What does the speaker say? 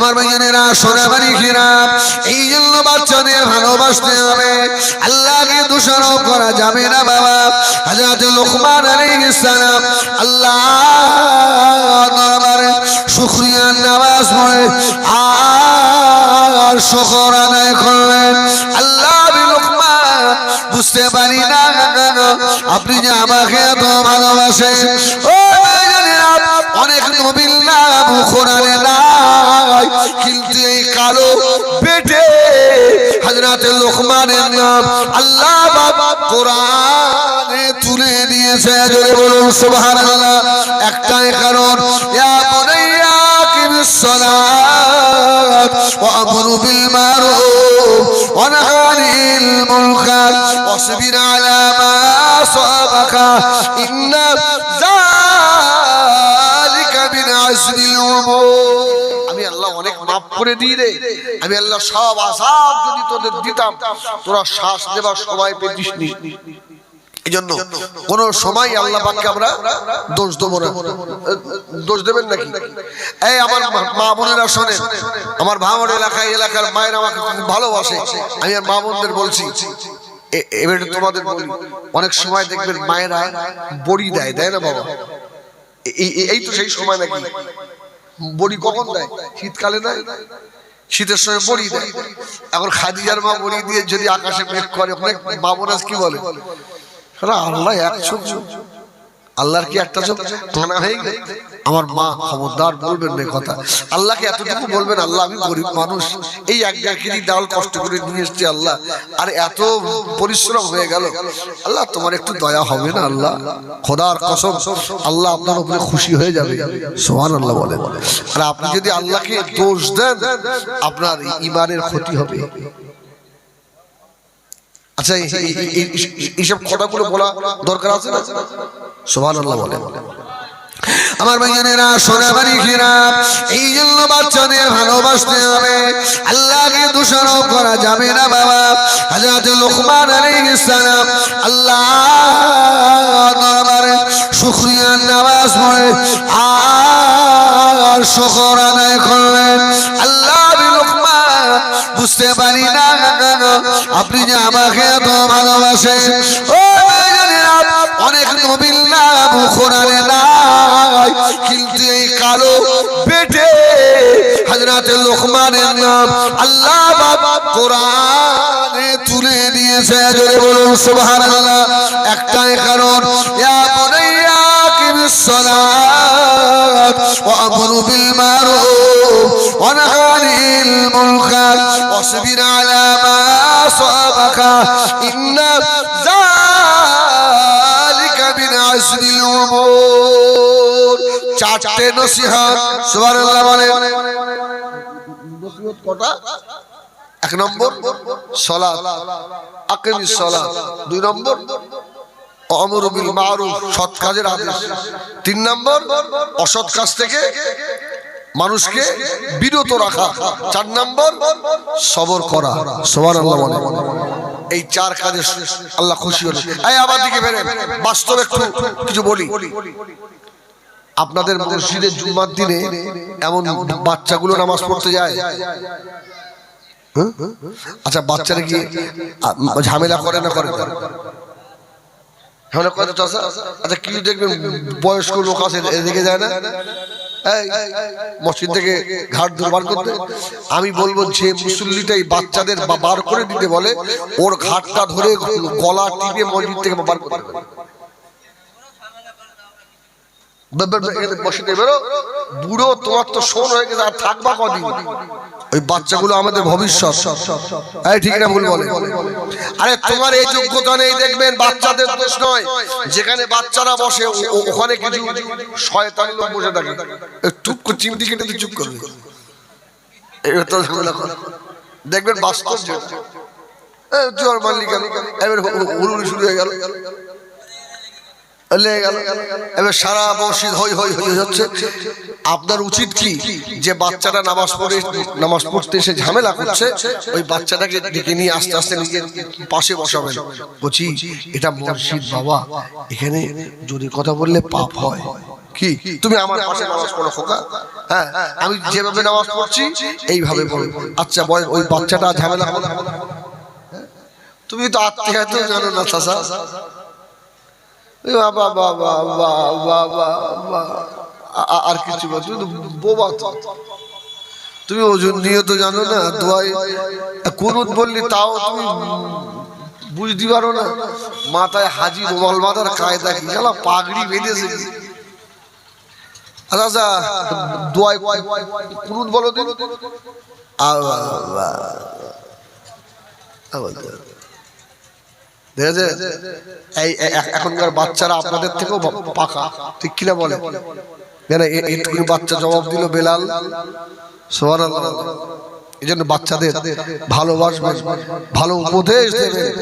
আমার ভাইজানেরা সোনাবাড়ি ঘেরা এই জন্য বাচ্চাদের ভালোবাসতে হবে। আল্লাহকে দোষারোপ করা যাবে না বাবা। হাজরত লোকমান আলাইহিস সালাম আল্লাহ দরবারে নামাজ পড়ে আর শুকর আদায় করলেন। আল্লাহ বুঝতে পারি না আপনি যে আমাকে এত ভালোবাসেন। ও অনেক নবীর নাম কোরআনে নাই। কিন্তু এই কালো বেটে হযরত লোকমানের নাম আল্লাহ বাবা কোরআনে তুলে দিয়েছে। জোরে বলুন, সুবহানাল্লাহ। একটাই কারণ, ইয়া বুনাইয়া কিমিস সালাত ওয়া আমরু বিল মারুফ ওয়া আনিল মুনকার। আমি আল্লাহ অনেক মাফ করে দিই রে। আমি আল্লাহ সব আসাব যদি তোদের দিতাম, তোরা শ্বাস দেবার সময় পেতিস এই জন্য কোন সময় আল্লাহ পাককে আমরা দোষ দেবো না। দোষ দেবেন নাকি? এই আমার মা- বোনেরা শোনেন, আমার ভাঙড় এলাকায়, এলাকার মায়ের আমাকে ভালোবাসে। আমি আর মা বোনদের বলছি এবারে তোমাদের বলি, অনেক সময় দেখবেন মায়েরা বড়ি দেয় দেয় না বাবা? এই- তো সেই সময় নাকি। বড়ি কখন দেয়? শীতকালে দেয়? শীতের সময় বড়ি দেয়। এখন খাদিজার মা বড়ি দিয়ে যদি আকাশে মেঘ করে, অনেক বাবরাজ কি বলে? আল্লাহ এক চোখ। আল্লাহর কি একটা চোখ? টানা হয়ে গেল। আমার মা খবরদার বলবেন না কথা। আল্লাহকে এতটুকু বলবেন, আল্লাহ আমি গরিব মানুষ। এই এক কেজি ডাল কষ্ট করে নিয়ে এসছি আল্লাহ। আর এত পরিশ্রম হয়ে গেল। আল্লাহ, তোমার একটু দয়া হবে না আল্লাহ? খোদার কসম, আল্লাহ আপনার উপরে খুশি হয়ে যাবে। সোহান আল্লাহ বলেন। আর আপনি যদি আল্লাহকে দোষ দেন, আপনার ইমানের ক্ষতি হবে। আচ্ছা এই- এই- এই- এই- এই- এইসব কথাগুলো বলা দরকার আছে না? সোহান আল্লাহ বলেন। আমার ভাইজানেরা সোনাবাড়ি ঘেরা এই জন্য বাচ্চাদের ভালোবাসতে হবে। আল্লাহকে দোষারোপ করা যাবে না, বাবা। হাজরত লোকমান আলাইহিস সালাম আল্লাহ শুকরিয়ার নামাজ পড়ে আর শুকর আদায় করলেন। আল্লাহ বুঝতে পারি না আপনি যে আমাকে এত ভালোবাসেন। অনেক নবীর নাম কোরআনে নাই কিন্তু এই কালো বেটে হযরত লোকমানের নাম আল্লাহ বাবা কোরআনে তুলে দিয়েছে। জোরে বলুন, সুবহানাল্লাহ। একটাই কারণ ইয়া বুনাইয়া কিমিস সালাত ওয়া আমরু বিল মারুফ ওয়া মুনকার মিন চারটে নসিহত সুবহানাল্লাহ বলেন। নসিহত কটা? এক নম্বর সলাত আকিমিস সলাত দুই নম্বর অমর বিল মারুফ সৎ কাজের আদেশ তিন নম্বর অসৎ কাজ থেকে মানুষকে বিরত রাখা। চার নম্বর সবর করা। সবার আল্লাহ বলে এই চার কাজে আল্লাহ খুশি হল এই আবার দিকে ফেরেন। বাস্তব একটু কিছু বলি। আপনাদের মসজিদের জুম্মার দিনে এমন বাচ্চাগুলো নামাজ পড়তে যায়। হ্যাঁ? আচ্ছা বাচ্চারা কি ঝামেলা করে না করে? ঝামেলা করে আচ্ছা কিছু দেখবেন বয়স্ক লোক আছে যায় না? মসজিদ থেকে ঘাট দুর্বার করতে। আমি বলব যে মুসল্লিটাই বাচ্চাদের বা- বার করে দিতে বলে ওর ঘাটটা ধরে গলা টিপে মসজিদ থেকে বার এখানে তোমার তো শোন হয়ে গেছে, আর থাকবা ওই বাচ্চাগুলো আমাদের ভবিষ্যৎ। ঠিক না ভুল বলে। আরে, তোমার এই যোগ্যতা দেখবেন বাচ্চাদের যেখানে বাচ্চারা বসে ওখানে কিছু শয়তান লোক করে, চিমটি কেটে চুপ করবে। দেখবেন বাস্তব মারলি কেন? এবার শুরু হয়ে গেল। হই হই আপনার উচিত কি যে বাচ্চাটা নামাজ পড়ে, নামাজ পড়তে এসে ঝামেলা করছে, ওই বাচ্চাটাকে ডেকে নিয়ে আস্তে আস্তে নিজের পাশে বসাবেন। বলছি, এটা মসজিদ বাবা, এখানে যদি কথা বললে পাপ হয়। কি? তুমি আমার পাশে খোকা। হ্যাঁ আমি যেভাবে নামাজ পড়ছি, এইভাবে আচ্ছা ওই বাচ্চাটা ঝামেলা? হ্যাঁ? তুমি তো আত্মীয়তা জানো না আর কিছু বল তুমি বোবা তো তুমি ওজন নিয়ে তো জানো না দোয়াই কুনুত বললি তাও তুমি বুঝতে পারো না মাথায় হাজি রুমাল মাথার কায়দা কি গেল পাগড়ি বেঁধেছে আচ্ছা আচ্ছা বলো আল্লাহ এই এখনকার বাচ্চারা আপনাদের থেকেও পাকা। ঠিক কিনা বলে? কেন এ- এইটুকুনি বাচ্চা জবাব দিল বেলাল। সোয়ার এই জন্য বাচ্চাদের ভালোবাসবেন, ভালো উপদেশ দেবেন।